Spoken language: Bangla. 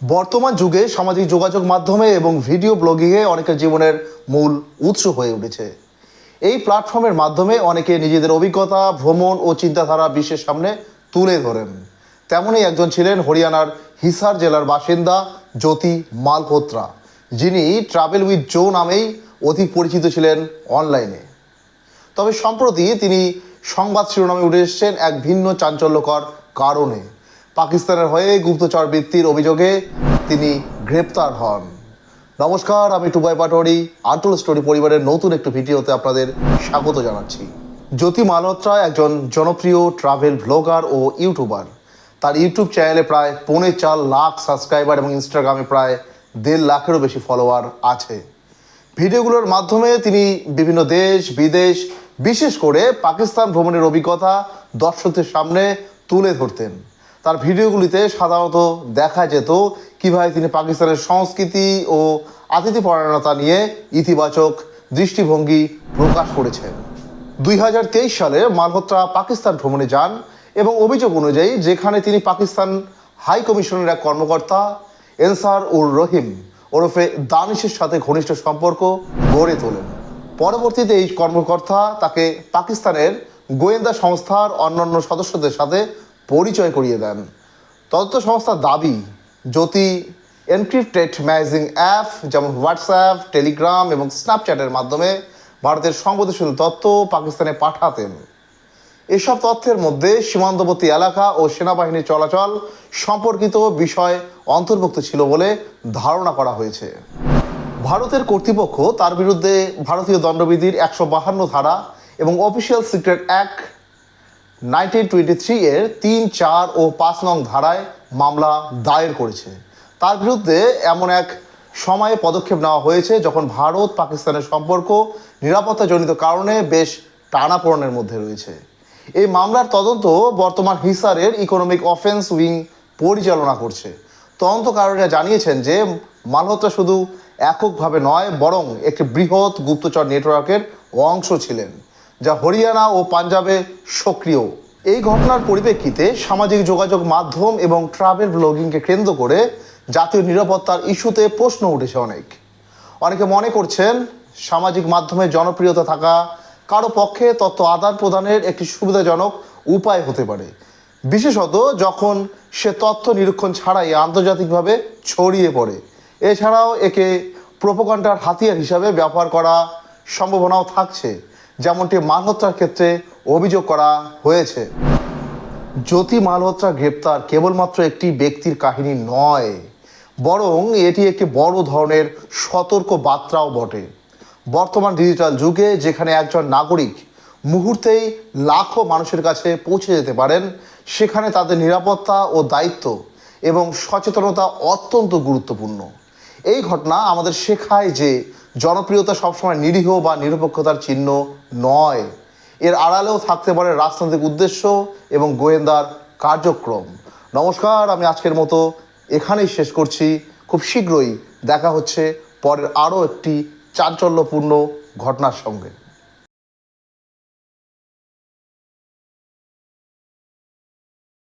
বর্তমান যুগে সামাজিক যোগাযোগ মাধ্যমে এবং ভিডিও ব্লগিংয়ে অনেকের জীবনের মূল উৎস হয়ে উঠেছে। এই প্ল্যাটফর্মের মাধ্যমে অনেকে নিজেদের অভিজ্ঞতা, ভ্রমণ ও চিন্তাধারা বিশ্বের সামনে তুলে ধরেন। তেমনই একজন ছিলেন হরিয়ানার হিসার জেলার বাসিন্দা জ্যোতি মালহোত্রা, যিনি ট্রাভেল উইথ জো নামেই অধিক পরিচিত ছিলেন অনলাইনে। তবে সম্প্রতি তিনি সংবাদ শিরোনামে উঠে এসেছেন এক ভিন্ন চাঞ্চল্যকর কারণে। পাকিস্তানের হয়ে গুপ্তচর বৃত্তির অভিযোগে তিনি গ্রেপ্তার হন। নমস্কার, আমি টুবাই পাটোয়ারি আটল স্টোরি পরিবারের নতুন একটি ভিডিওতে আপনাদের স্বাগত জানাচ্ছি। জ্যোতি মালহোত্রা একজন জনপ্রিয় ট্রাভেল ব্লগার ও ইউটিউবার তার ইউটিউব চ্যানেলে প্রায় পৌনে চার লাখ সাবস্ক্রাইবার এবং ইনস্টাগ্রামে প্রায় দেড় লাখেরও বেশি ফলোয়ার আছে। ভিডিওগুলোর মাধ্যমে তিনি বিভিন্ন দেশ, বিদেশ, বিশেষ করে পাকিস্তান ভ্রমণের অভিজ্ঞতা দর্শকদের সামনে তুলে ধরতেন। তার ভিডিওগুলিতে সাধারণত দেখা যেত কীভাবে তিনি পাকিস্তানের সংস্কৃতি ও আতিথি পরায়ণতা নিয়ে ইতিবাচক দৃষ্টিভঙ্গি প্রকাশ করেছেন। দুই হাজার তেইশ সালে মালহোত্রা পাকিস্তান ভ্রমণে যান এবং অভিযোগ অনুযায়ী যেখানে তিনি পাকিস্তান হাই কমিশনের এক কর্মকর্তা এনসার উর রহিম ওরফে দানিশের সাথে ঘনিষ্ঠ সম্পর্ক গড়ে তোলেন। পরবর্তীতে এই কর্মকর্তা তাকে পাকিস্তানের গোয়েন্দা সংস্থার অন্যান্য সদস্যদের সাথে পরিচয় করিয়ে দেন। তদন্ত সংস্থার দাবি, জ্যোতি এনক্রিপ্টেড ম্যাগজিং অ্যাপ যেমন হোয়াটসঅ্যাপ, টেলিগ্রাম এবং স্ন্যাপচ্যাটের মাধ্যমে ভারতের সংবেদনশীল তথ্য পাকিস্তানে পাঠাতেন। এসব তথ্যের মধ্যে সীমান্তবর্তী এলাকা ও সেনাবাহিনীর চলাচল সম্পর্কিত বিষয় অন্তর্ভুক্ত ছিল বলে ধারণা করা হয়েছে। ভারতের কর্তৃপক্ষ তার বিরুদ্ধে ভারতীয় দণ্ডবিধির একশো বাহান্ন ধারা এবং official secret act nineteen twenty three এর তিন, চার ও পাঁচ নং ধারায় মামলা দায়ের করেছে। তার বিরুদ্ধে এমন এক সময়ে পদক্ষেপ নেওয়া হয়েছে যখন ভারত পাকিস্তানের সম্পর্ক নিরাপত্তাজনিত কারণে বেশ টানাপোড়েনের মধ্যে রয়েছে। এই মামলার তদন্ত বর্তমান হিসারের ইকোনমিক অফেন্স উইং পরিচালনা করছে। তদন্তকারীরা জানিয়েছেন যে মালহোত্রা শুধু এককভাবে নয়, বরং একটি বৃহৎ গুপ্তচর নেটওয়ার্কের অংশ ছিলেন। যা হরিয়ানা ও পাঞ্জাবে সক্রিয়। এই ঘটনার পরিপ্রেক্ষিতে সামাজিক যোগাযোগ মাধ্যম এবং ট্রাভেল ব্লগিংকে কেন্দ্র করে জাতীয় নিরাপত্তার ইস্যুতে প্রশ্ন উঠেছে অনেক। অনেকে মনে করছেন, সামাজিক মাধ্যমে জনপ্রিয়তা থাকা, কারও পক্ষে তথ্য আদান প্রদানের একটি সুবিধাজনক উপায় হতে পারে। বিশেষত যখন সে তথ্য নিরীক্ষণ ছাড়াই আন্তর্জাতিকভাবে ছড়িয়ে পড়ে। এছাড়াও একে প্রোপোকান্ডার হাতিয়ার হিসাবে ব্যবহার করা সম্ভাবনাও থাকছে। যেমনটি মালহোত্রার ক্ষেত্রে অভিযোগ করা হয়েছে। জ্যোতি মালহোত্রা গ্রেপ্তার কেবলমাত্র একটি ব্যক্তির কাহিনী নয়, বরং এটি একটি বড় ধরনের সতর্ক বার্তাও বটে। বর্তমান ডিজিটাল যুগে যেখানে একজন নাগরিক মুহূর্তেই লাখো মানুষের কাছে পৌঁছে যেতে পারেন, সেখানে তাদের নিরাপত্তা ও দায়িত্ব এবং সচেতনতা অত্যন্ত গুরুত্বপূর্ণ। এই ঘটনা আমাদের শেখায় যে জনপ্রিয়তা সবসময় নিরীহ বা নিরপেক্ষতার চিহ্ন নয়। এর আড়ালেও থাকতে পারে রাজনৈতিক উদ্দেশ্য এবং গোয়েন্দার কার্যক্রম। নমস্কার, আমি আজকের মতো এখানেই শেষ করছি। খুব শীঘ্রই দেখা হচ্ছে পরের আরও একটি চাঞ্চল্যপূর্ণ ঘটনার সঙ্গে।